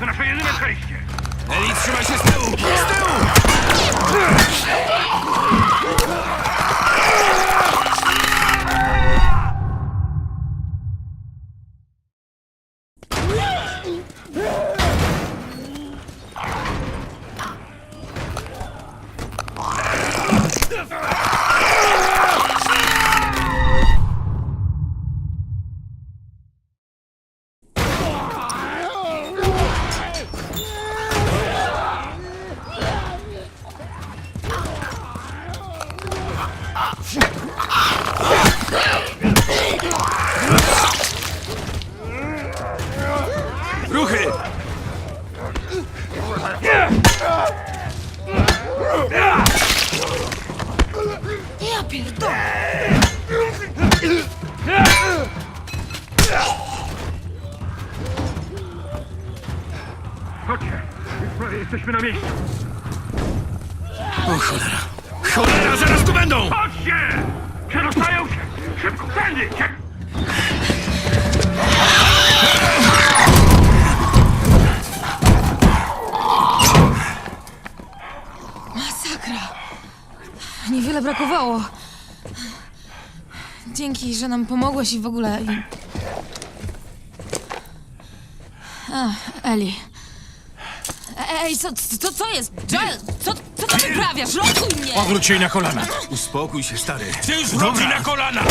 To nasze jedyne przejście! Eli, trzymaj się z tyłu! Z tyłu! Ja pierdolę! Chodźcie! Już prawie jesteśmy na miejscu! O cholera! Cholera, zaraz tu będą! Chodźcie! Przedostają się! Szybko, tędy! Cie- Niewiele brakowało. Dzięki, że nam pomogłeś i w ogóle. i- A, Eli. E- Ej, co, co, co jest? Joel, co, co tam wyprawiasz? Rotuj mnie! Powróć jej na kolana. Uspokój się, stary. Ty już wróci na kolana!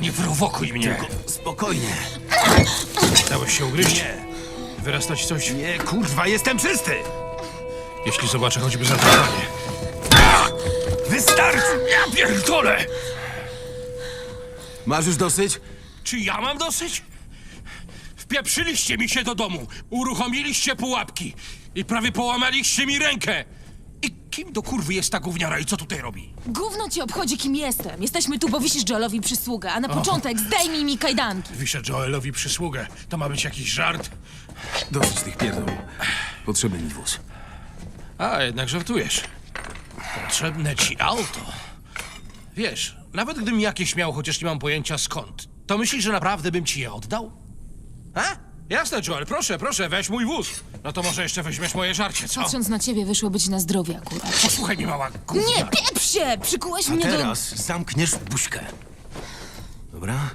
Nie prowokuj mnie. Spokojnie. Dałeś się ugryźć? Wyrastać coś? Nie, kurwa, jestem czysty! Jeśli zobaczę choćby zadrapanie. Wystarczy! Ja pierdolę! Masz już dosyć? Czy ja mam dosyć? Wpieprzyliście mi się do domu, uruchomiliście pułapki i prawie połamaliście mi rękę. I kim do kurwy jest ta gówniara i co tutaj robi? Gówno ci obchodzi, kim jestem. Jesteśmy tu, bo wisisz Joelowi przysługę, a na początek zdejmij mi kajdanki. Wiszę Joelowi przysługę. To ma być jakiś żart? Dosyć tych pierdół. Potrzebny mi wóz. A, jednak żartujesz. Potrzebne ci auto. Wiesz, nawet gdybym jakieś miał, chociaż nie mam pojęcia skąd, to myślisz, że naprawdę bym ci je oddał? A? Jasne, Joel, proszę, proszę, weź mój wóz. No to może jeszcze weźmiesz moje żarcie, co? Patrząc na ciebie, wyszło być na zdrowie akurat. Posłuchaj mi, mała gówna. Nie, pieprz się! Przykułeś A mnie do... teraz zamkniesz buźkę. Dobra?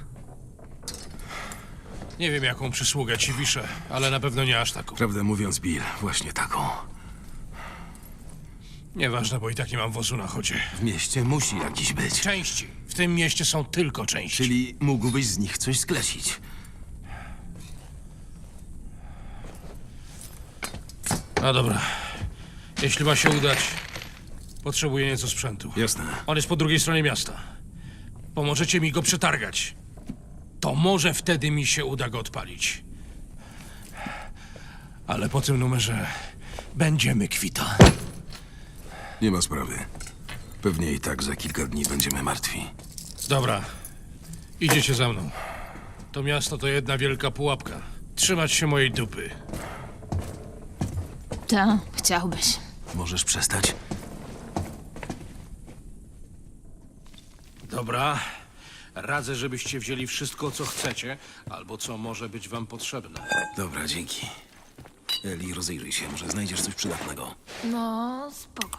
Nie wiem, jaką przysługę ci wiszę, ale na pewno nie aż taką. Prawdę mówiąc, Bill, właśnie taką. Nieważne, bo i tak nie mam wozu na chodzie. W mieście musi jakiś być. Części. W tym mieście są tylko części. Czyli mógłbyś z nich coś sklecić. No dobra. Jeśli ma się udać, potrzebuję nieco sprzętu. Jasne. On jest po drugiej stronie miasta. Pomożecie mi go przetargać. To może wtedy mi się uda go odpalić. Ale po tym numerze będziemy kwita. Nie ma sprawy. Pewnie i tak za kilka dni będziemy martwi. Dobra. Idziecie za mną. To miasto to jedna wielka pułapka. Trzymać się mojej dupy. Ta, chciałbyś. Możesz przestać? Dobra. Radzę, żebyście wzięli wszystko, co chcecie, albo co może być wam potrzebne. Dobra, dzięki. Eli, rozejrzyj się, może znajdziesz coś przydatnego. No, spoko.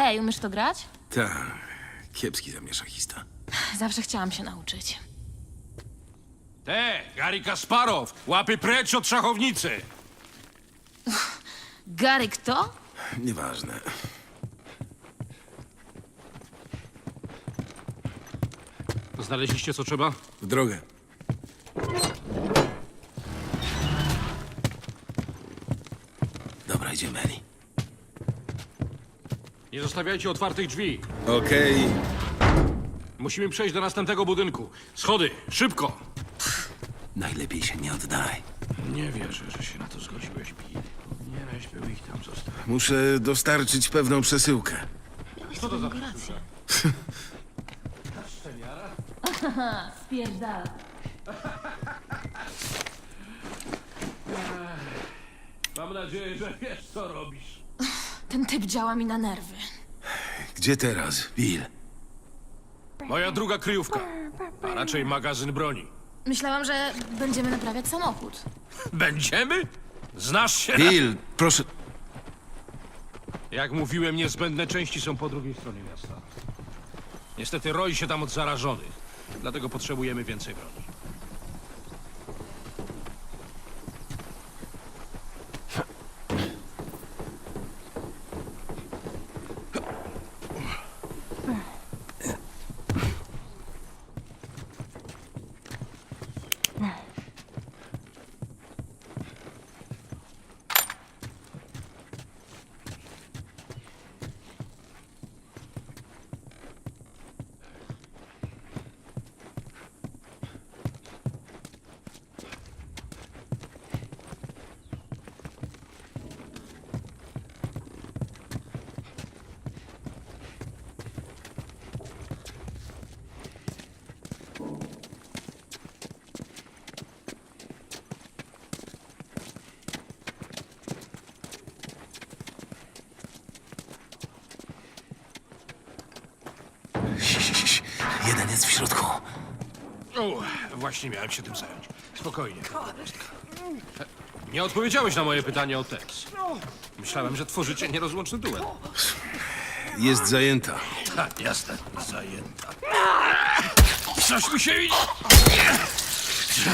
Hej, umiesz to grać? Tak, kiepski zamieszachista. Zawsze chciałam się nauczyć. Te, Gary Kasparow, łapy precz od szachownicy! Gary kto? Nieważne. Znaleźliście co trzeba? W drogę. Dobra, idziemy, Eli. Nie zostawiajcie otwartych drzwi. Okej. Musimy przejść do następnego budynku. Schody, szybko! Najlepiej się nie oddaj. Nie wierzę, że się na to zgodziłeś, Bill. Powinieneś był ich tam zostawić. Muszę dostarczyć pewną przesyłkę. Co to za... Rację. Spierdala. Mam nadzieję, że wiesz, co robisz. Ten typ działa mi na nerwy. Gdzie teraz, Bill? Moja druga kryjówka. A raczej magazyn broni. Myślałam, że będziemy naprawiać samochód. Będziemy? Znasz się? Bill, proszę. Jak mówiłem, niezbędne części są po drugiej stronie miasta. Niestety roi się tam od zarażonych. Dlatego potrzebujemy więcej broni. Właśnie miałem się tym zająć. Spokojnie. Nie odpowiedziałeś na moje pytanie o Tex. Myślałem, że tworzycie nierozłączny duet. Jest zajęta. Tak, jasne, zajęta. Coś mi się widzi, że,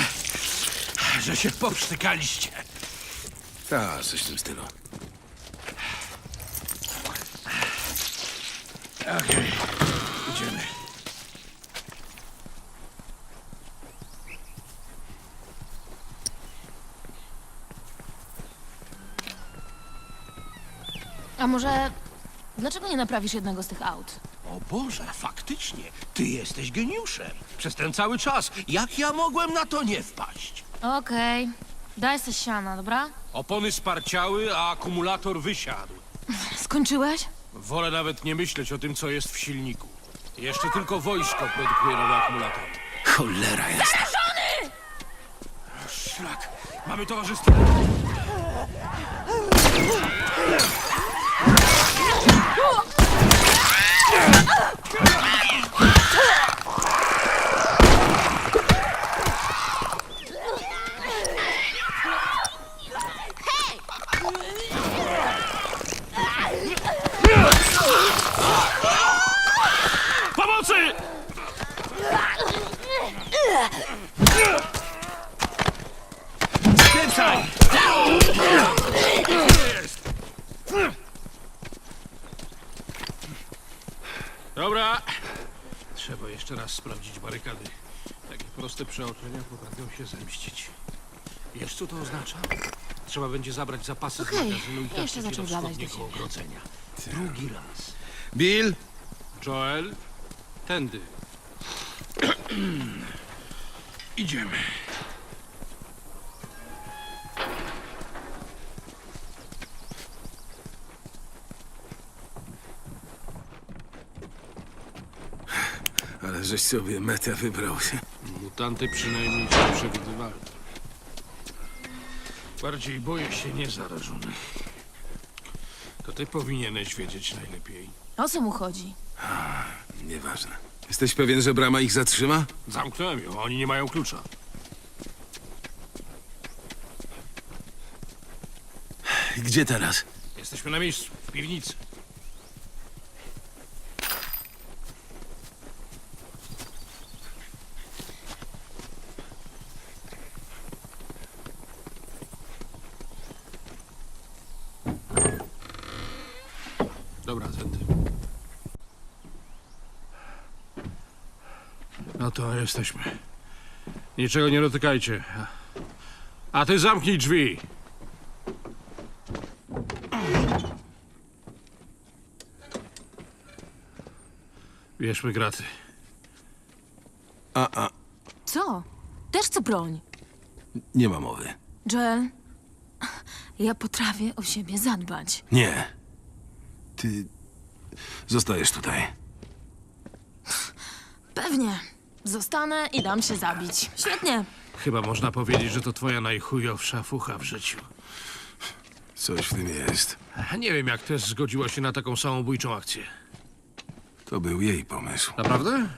że się poprztykaliście. Tak, coś w tym stylu. Okej, A może... Dlaczego nie naprawisz jednego z tych aut? O Boże, faktycznie, ty jesteś geniuszem. Przez ten cały czas, jak ja mogłem na to nie wpaść? Okej. Daj se siana, dobra? Opony sparciały, a akumulator wysiadł. Skończyłeś? Wolę nawet nie myśleć o tym, co jest w silniku. Jeszcze tylko wojsko produkuje nowe akumulatory. Cholera jasna. Szlak, mamy towarzystwo. 何? Jeszcze raz sprawdzić barykady. Takie proste przeoczenia potrafią się zemścić. Wiesz, co to oznacza? Trzeba będzie zabrać zapasy z Okej, magazynu i jeszcze trafić je do zaczął gadać do wschodniego siebie. ogrodzenia. Drugi raz. Bill? Joel, tędy. Idziemy. Żeś sobie metę wybrał się. Mutanty przynajmniej są przewidywalne. Bardziej boję się niezarażonych. To ty powinieneś wiedzieć najlepiej. O co mu chodzi? Nieważne. Jesteś pewien, że brama ich zatrzyma? Zamknąłem ją, oni nie mają klucza. Gdzie teraz? Jesteśmy na miejscu, w piwnicy. Dobra, tędy. No to jesteśmy. Niczego nie dotykajcie. A ty zamknij drzwi. Bierzmy graty. A, a, Co? Też chcę broń. nie ma mowy. Joel, ja potrafię o siebie zadbać. Nie. Ty zostajesz tutaj. Pewnie. Zostanę i dam się zabić. Świetnie. Chyba można powiedzieć, że to twoja najchujowsza fucha w życiu. Coś w tym jest. Nie wiem, jak też zgodziła się na taką samobójczą akcję. To był jej pomysł. Naprawdę?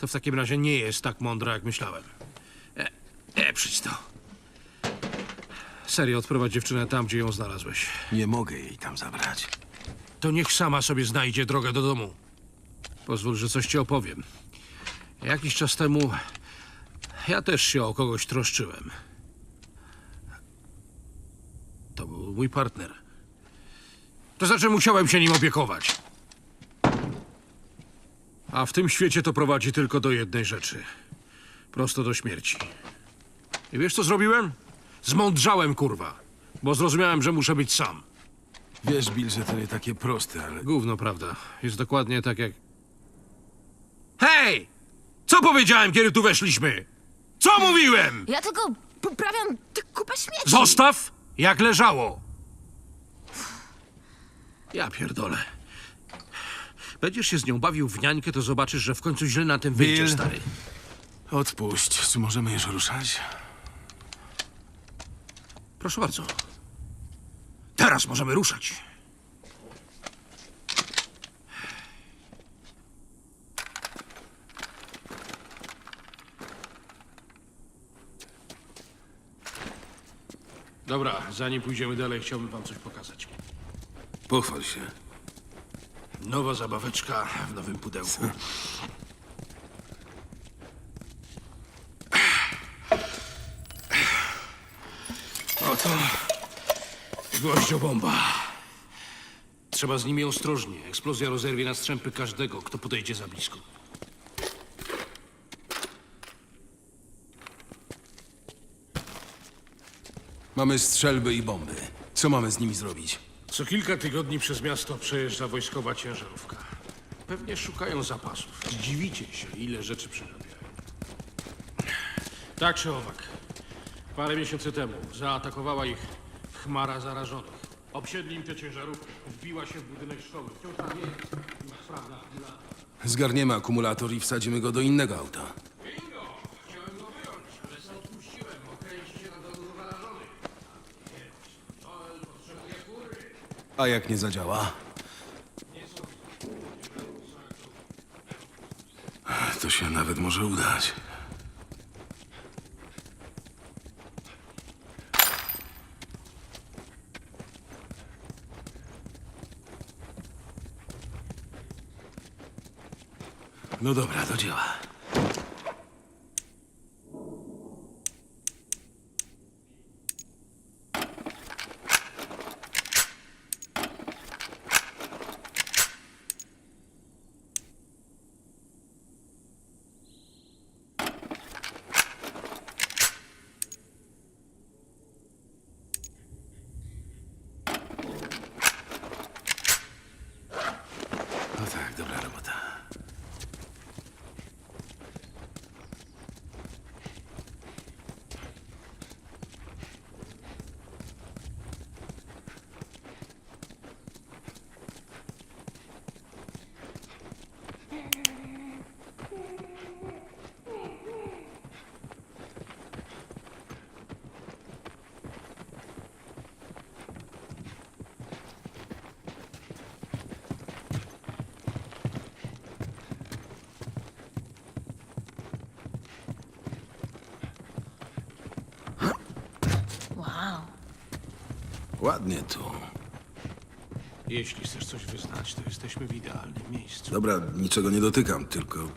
To w takim razie nie jest tak mądra, jak myślałem. E, e przyjdź to. Serio, odprowadź dziewczynę tam, gdzie ją znalazłeś. Nie mogę jej tam zabrać. To niech sama sobie znajdzie drogę do domu. Pozwól, że coś ci opowiem. Jakiś czas temu ja też się o kogoś troszczyłem. To był mój partner. To znaczy musiałem się nim opiekować. A w tym świecie to prowadzi tylko do jednej rzeczy. Prosto do śmierci. I wiesz co zrobiłem? Zmądrzałem, kurwa. Bo zrozumiałem, że muszę być sam. Wiesz, Bill, że to nie takie proste, ale Gówno, prawda. Jest dokładnie tak jak... Hej! Co powiedziałem, kiedy tu weszliśmy? Co mówiłem? Ja tylko poprawiam tę kupę śmieci. Zostaw, jak leżało. Ja pierdolę. Będziesz się z nią bawił w niańkę, to zobaczysz, że w końcu źle na tym wyjdzie, Bill. stary. odpuść. Czy możemy już ruszać? Proszę bardzo. Teraz możemy ruszać. Dobra, zanim pójdziemy dalej, chciałbym wam coś pokazać. Pochwal się. Nowa zabaweczka w nowym pudełku. Oto gwoździobomba. Trzeba z nimi ostrożnie. Eksplozja rozerwie na strzępy każdego, kto podejdzie za blisko. Mamy strzelby i bomby. Co mamy z nimi zrobić? Co kilka tygodni przez miasto przejeżdża wojskowa ciężarówka. Pewnie szukają zapasów. Dziwicie się, ile rzeczy przerabiają. Tak czy owak, parę miesięcy temu zaatakowała ich chmara zarażonych. Obsiedli im tę ciężarówkę, wbiła się w budynek szkoły. Wciąż tam jest. Chwila. Zgarniemy akumulator i wsadzimy go do innego auta. Bingo! Chciałem go wyjąć, ale sam odpuściłem. Okręci się na dolu zarażonych. Joel potrzebuje kury. A jak nie zadziała? To się nawet może udać. No dobra, do dzieła. No tak, dobra robota. Wow. Ładnie tu. Jeśli chcesz coś wyznać, to jesteśmy w idealnym miejscu. Dobra, niczego nie dotykam, tylko